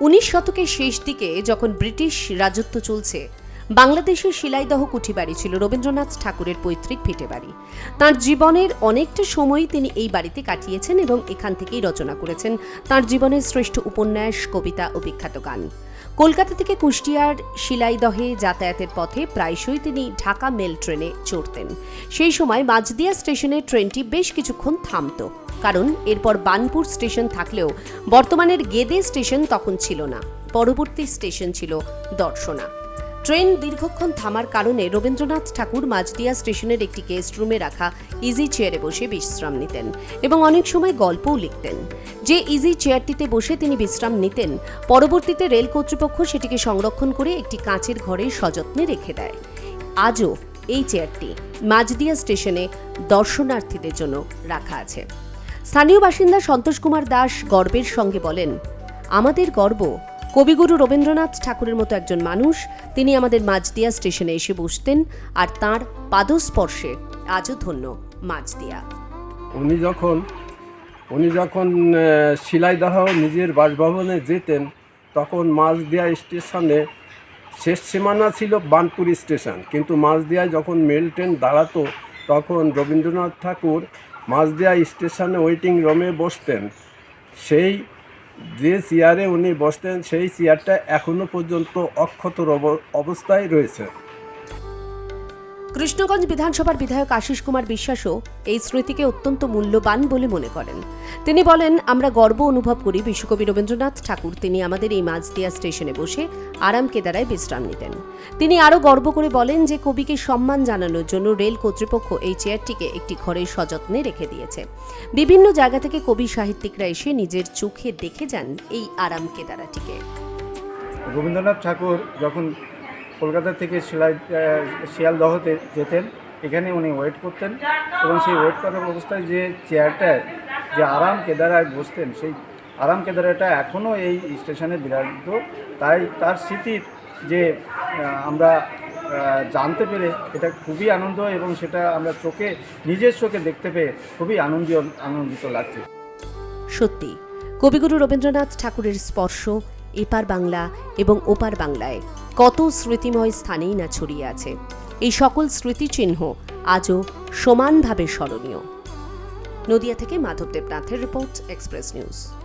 উনিশ শতকের শেষ দিকে যখন ব্রিটিশ রাজত্ব চলছে বাংলাদেশের শিলাইদহ কুঠি বাড়ি ছিল রবীন্দ্রনাথ ঠাকুরের পৈতৃক ভিটে বাড়ি। তার জীবনের অনেকটা সময় তিনি এই বাড়িতে কাটিয়েছেন এবং এখান থেকেই রচনা করেছেন তার জীবনের শ্রেষ্ঠ উপন্যাস, কবিতা ও বিখ্যাত গান। কলকাতা থেকে কুষ্টিয়ার শিলাইদহে যাতায়াতের পথে প্রায়শই তিনি ঢাকা মেল ট্রেনে চড়তেন। সেই সময় মাঝদিয়া স্টেশনে ট্রেনটি বেশ কিছুক্ষণ থামতো, কারণ এরপর বানপুর স্টেশন থাকলেও বর্তমানের গেদে স্টেশন তখন ছিল না। পরবর্তী স্টেশন ছিল দর্শনা। ট্রেন দীর্ঘক্ষণ থামার কারণে রবীন্দ্রনাথ ঠাকুর মাঝদিয়া স্টেশনের একটি গেস্ট রুমে রাখা ইজি চেয়ারে বসে বিশ্রাম নিতেন এবং অনেক সময় গল্পও লিখতেন। যে ইজি চেয়ারটিতে বসে তিনি বিশ্রাম নিতেন, পরবর্তীতে রেল কর্তৃপক্ষ সেটিকে সংরক্ষণ করে একটি কাঁচের ঘরে সযত্নে রেখে দেয়। আজও এই চেয়ারটি মাঝদিয়া স্টেশনে দর্শনার্থীদের জন্য রাখা আছে। স্থানীয় বাসিন্দা সন্তোষ কুমার দাস গর্বের সঙ্গে বলেন, আমাদের গর্ব কবিগুরু রবীন্দ্রনাথ ঠাকুরের মতো একজন মানুষ, তিনি আমাদের মাঝদিয়া স্টেশনে এসে বসতেন, আর তার পাদস্পর্শে আজও ধন্য মাঝদিয়া উনি যখন উনি যখন শিলাইদহ নিজের বাসভবনে যেতেন, তখন মাঝদিয়া স্টেশনে শেষ সীমানা ছিল বানপুর স্টেশন। কিন্তু মাঝদিয়ায় যখন মেল ট্রেন দাঁড়াতো, তখন রবীন্দ্রনাথ ঠাকুর মাঝদিয়া স্টেশনে ওয়েটিং রুমে বসতেন। সেই যে চেয়ারে উনি বসতেন সেই চেয়ারটা এখনও পর্যন্ত অক্ষত অব- অবস্থায় রয়েছে। কৃষ্ণগঞ্জ বিধানসভার বিধায়ক আশিস কুমার বিশ্বাসও এই স্মৃতিকে অত্যন্ত মূল্যবান বলে মনে করেন। তিনি বলেন, আমরা গর্ব অনুভব করি বিশ্বকবি রবীন্দ্রনাথ ঠাকুর। তিনি আমাদের এই মাঝদিয়া স্টেশনে বসে আরাম কেদারায় বিশ্রাম নিতেন। তিনি আরও গর্ব করে বলেন যে, কবিকে সম্মান জানানোর জন্য রেল কর্তৃপক্ষ এই চেয়ারটিকে একটি ঘরে সযত্নে রেখে দিয়েছে। বিভিন্ন জায়গা থেকে কবি সাহিত্যিকরা এসে নিজের চোখে দেখে যান এই আরাম কেদারাটিকে। রবীন্দ্রনাথ ঠাকুর যখন কলকাতা থেকে শিলাই শিয়ালদহতে যেতেন, এখানে উনি ওয়েট করতেন এবং সেই ওয়েট করার অবস্থায় যে চেয়ারটায় যে আরাম কেদারায় বসতেন, সেই আরাম কেদারাটা এখনও এই স্টেশনে বিরাজিত। তাই তার স্মৃতির যে আমরা জানতে পেরে এটা খুবই আনন্দ এবং সেটা আমরা চোখে, নিজের চোখে দেখতে পেয়ে খুবই আনন্দ, আনন্দিত লাগছে। সত্যি, কবিগুরু রবীন্দ্রনাথ ঠাকুরের স্পর্শ এপার বাংলা এবং ওপার বাংলায়। কত স্মৃতিময় স্থানেই না ছড়িয়ে আছে। এই সকল স্মৃতিচিহ্ন আজও সমানভাবে স্মরণীয়। নদিয়া থেকে মাধব দেবনাথের রিপোর্ট, এক্সপ্রেস নিউজ।